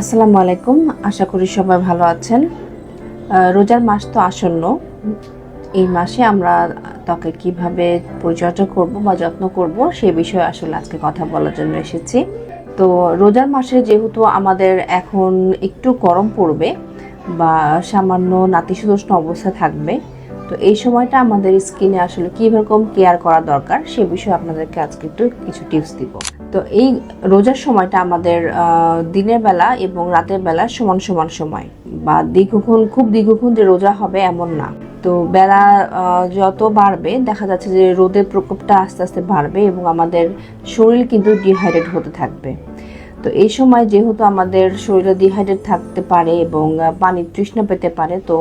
আসসালামু আলাইকুম। আশা করি সবাই ভালো আছেন। রোজার মাস তো আসন্ন। এই মাসে আমরা ত্বকের কীভাবে পরিচর্যা করব বা যত্ন করব সে বিষয়ে আসলে আজকে কথা বলার জন্য এসেছি। তো রোজার মাসে যেহেতু আমাদের এখন একটু গরম পড়বে বা সামান্য নাতিশীতোষ্ণ অবস্থা থাকবে, তো এই সময়টা আমাদের স্কিনে আসলে কীরকম কেয়ার করা দরকার সে বিষয়ে আপনাদেরকে আজকে একটু কিছু টিপস দিব। তো এই রোজার সময়টা আমাদের দিনের বেলা এবং রাতের বেলা সমান সমান সময় বা দীর্ঘক্ষণ, খুব দীর্ঘক্ষণ যে রোজা হবে এমন না। তো বেলা যত বাড়বে, দেখা যাচ্ছে যে রোদের প্রকোপটা আস্তে আস্তে বাড়বে এবং আমাদের শরীর কিন্তু ডিহাইড্রেট হতে থাকবে। তো এই সময় যেহেতু আমাদের শরীরে ডিহাইড্রেট থাকতে পারে এবং পানির তৃষ্ণা পেতে পারে, তো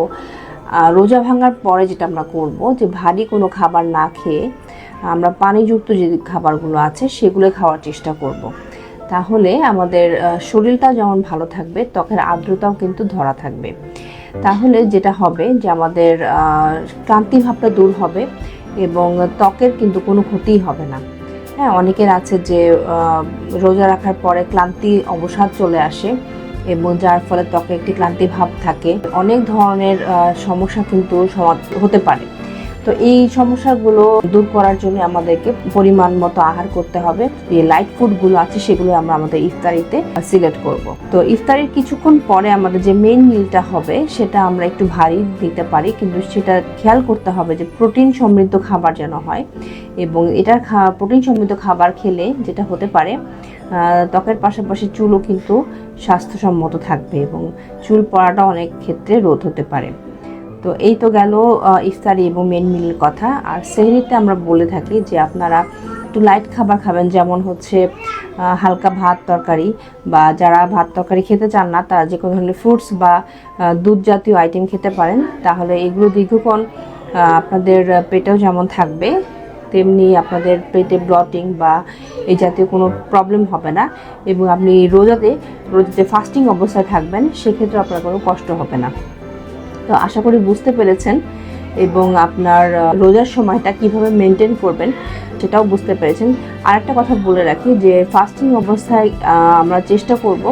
রোজা ভাঙার পরে যেটা আমরা করব যে ভারী কোনো খাবার না খেয়ে আমরা পানিযুক্ত যে খাবারগুলো আছে সেগুলো খাওয়ার চেষ্টা করব। তাহলে আমাদের শরীরটা যেমন ভালো থাকবে, ত্বকের আর্দ্রতাও কিন্তু ধরা থাকবে। তাহলে যেটা হবে যে আমাদের ক্লান্তি ভাবটা দূর হবে এবং ত্বকের কিন্তু কোনো ক্ষতিই হবে না। হ্যাঁ অনেকের আছে যে রোজা রাখার পরে ক্লান্তি অবসাদ চলে আসে। এবং যার ফলে ত্বকে একটি ক্লান্তি ভাব থাকে। অনেক ধরনের সমস্যা কিন্তু হতে পারে। তো এই সমস্যাগুলো দূর করার জন্য আমাদেরকে পরিমাণ মতো আহার করতে হবে। যে লাইট ফুডগুলো আছে, সেগুলো আমরা আমাদের ইফতারিতে সিলেক্ট করব। তো ইফতারির কিছুক্ষণ পরে আমাদের যে মেইন মিলটা হবে, সেটা আমরা একটু ভারী দিতে পারি। কিন্তু সেটা খেয়াল করতে হবে যে প্রোটিন সমৃদ্ধ খাবার যেন হয়। এবং এটার প্রোটিন সমৃদ্ধ খাবার খেলে যেটা হতে পারে ত্বকের পাশাপাশি চুলও কিন্তু স্বাস্থ্যসম্মত থাকবে এবং চুল পড়াটা অনেক ক্ষেত্রে রোধ হতে পারে। তো এই তো গেল ইফতারি এবং মেন মিলের কথা। আর সেহরিতে আমরা বলে থাকি যে আপনারা একটু লাইট খাবার খাবেন, যেমন হচ্ছে হালকা ভাত তরকারি বা যারা ভাত তরকারি খেতে চান না, তারা যে কোনো ধরনের ফ্রুটস বা দুধ জাতীয় আইটেম খেতে পারেন। তাহলে এগুলো দীর্ঘক্ষণ আপনাদের পেটেও যেমন থাকবে তেমনি আপনাদের পেটে ব্লটিং বা এই জাতীয় কোনো প্রবলেম হবে না এবং আপনি রোজাতে রোজাতে ফাস্টিং অবস্থায় থাকবেন, সেক্ষেত্রে আপনার কোনো কষ্ট হবে না। তো আশা করি বুঝতে পেরেছেন এবং আপনার রোজার সময়টা কীভাবে মেনটেন করবেন সেটাও বুঝতে পেরেছেন। আর একটা কথা বলে রাখি যে ফাস্টিং অবস্থায় আমরা চেষ্টা করব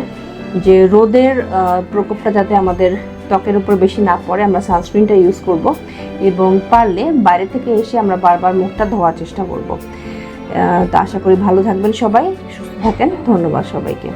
যে রোদের প্রকোপটা যাতে আমাদের ত্বকের উপর বেশি না পড়ে, আমরা সানস্ক্রিনটা ইউজ করব। এবং পারলে বাইরে থেকে এসে আমরা বারবার মুখটা ধোয়ার চেষ্টা করব। তো আশা করি ভালো থাকবেন সবাই, সুস্থ থাকেন, ধন্যবাদ সবাইকে।